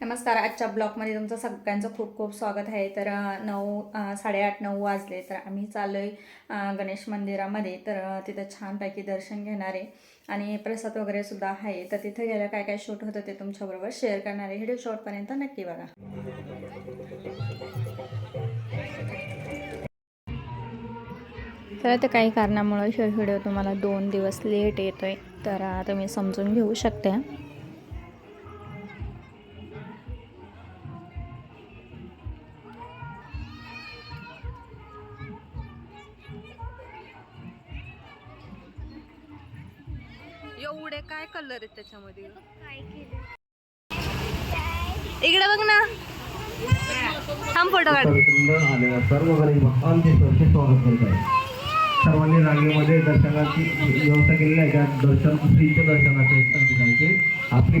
नमस्कार आजच्या ब्लॉगमध्ये तुमचं सगळ्यांचं खूप खूप स्वागत आहे. तर नऊ साडेआठ नऊ वाजले तर आम्ही चाललो आहे गणेश मंदिरामध्ये. तर तिथं छानपैकी दर्शन घेणार आहे आणि प्रसाद वगैरे सुद्धा आहे. तर तिथे गेलं काय काय शूट होतं ते तुमच्याबरोबर शेअर करणार आहे व्हिडिओ शॉर्टपर्यंत नक्की बघा. तर आता काही कारणामुळं हे व्हिडिओ तुम्हाला दोन दिवस लेट येतो आहे तर तुम्ही समजून घेऊ शकता. एवढे काय कलर आहेत त्याच्यामध्ये? इकडे बघ ना. थांब फोटो काढ. पवित्र आलेल्या सर्व गणेश भक्तांचे सहर्ष स्वागत करत आहे. सर्वांनी रांगेमध्ये दर्शनाची व्यवस्था केलेली आहे. त्या दर्शन फ्रीच्या दर्शनाचे आपली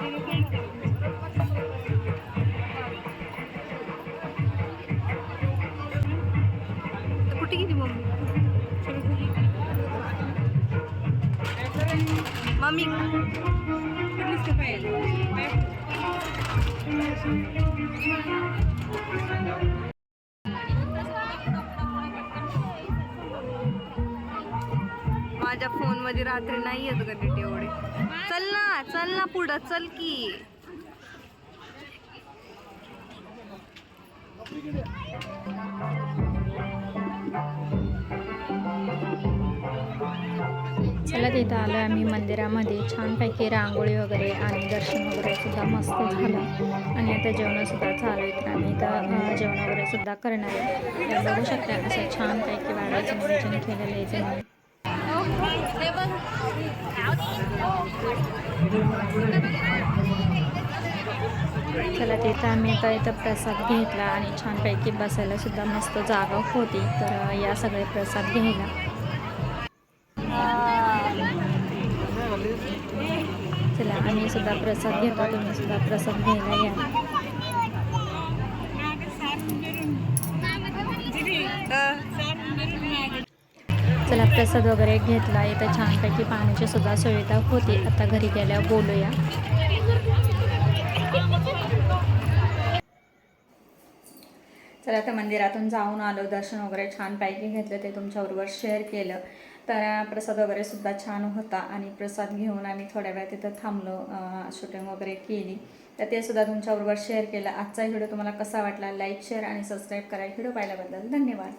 मम्मी माझ्या फोनमध्ये रात्री नाही येत ग तेवढे एवढे. चल ना चल ना पुढं चल की. चला तिथं आलो आम्ही मंदिरामध्ये. छानपैकी रांगोळी वगैरे आणि दर्शन वगैरे सुद्धा मस्त झालं. आणि आता जेवणसुद्धा चालू आहे. तर आम्ही इथं जेवण वगैरे सुद्धा करणार आहे. तर बघू शकता असं छानपैकी वाढायचं नियोजन केलेलं आहे तुम्ही चला तिथं आम्ही आता इथं प्रसाद घेतला आणि छानपैकी बसायला सुद्धा मस्त जागा होती. तर या सगळे प्रसाद घ्यायला. चला आम्ही सुद्धा प्रसाद घेतो तुम्ही सुद्धा प्रसाद घ्यायला या. चला प्रसाद वगैरे घेतला इथं छानपैकी पाण्याची सुद्धा सुविधा होती. आता घरी गेल्यावर बोलूया. चला आता मंदिरातून जाऊन आलो दर्शन वगैरे छानपैकी घेतलं ते तुमच्याबरोबर शेअर केलं. तर प्रसाद वगैरे सुद्धा छान होता आणि प्रसाद घेऊन आम्ही थोड्या वेळ तिथं थांबलो शूटिंग वगैरे केली. तर ते सुद्धा तुमच्याबरोबर शेअर केलं. आजचा व्हिडिओ तुम्हाला कसा वाटला? लाईक शेअर आणि सबस्क्राईब करा. व्हिडिओ पाहिल्याबद्दल धन्यवाद.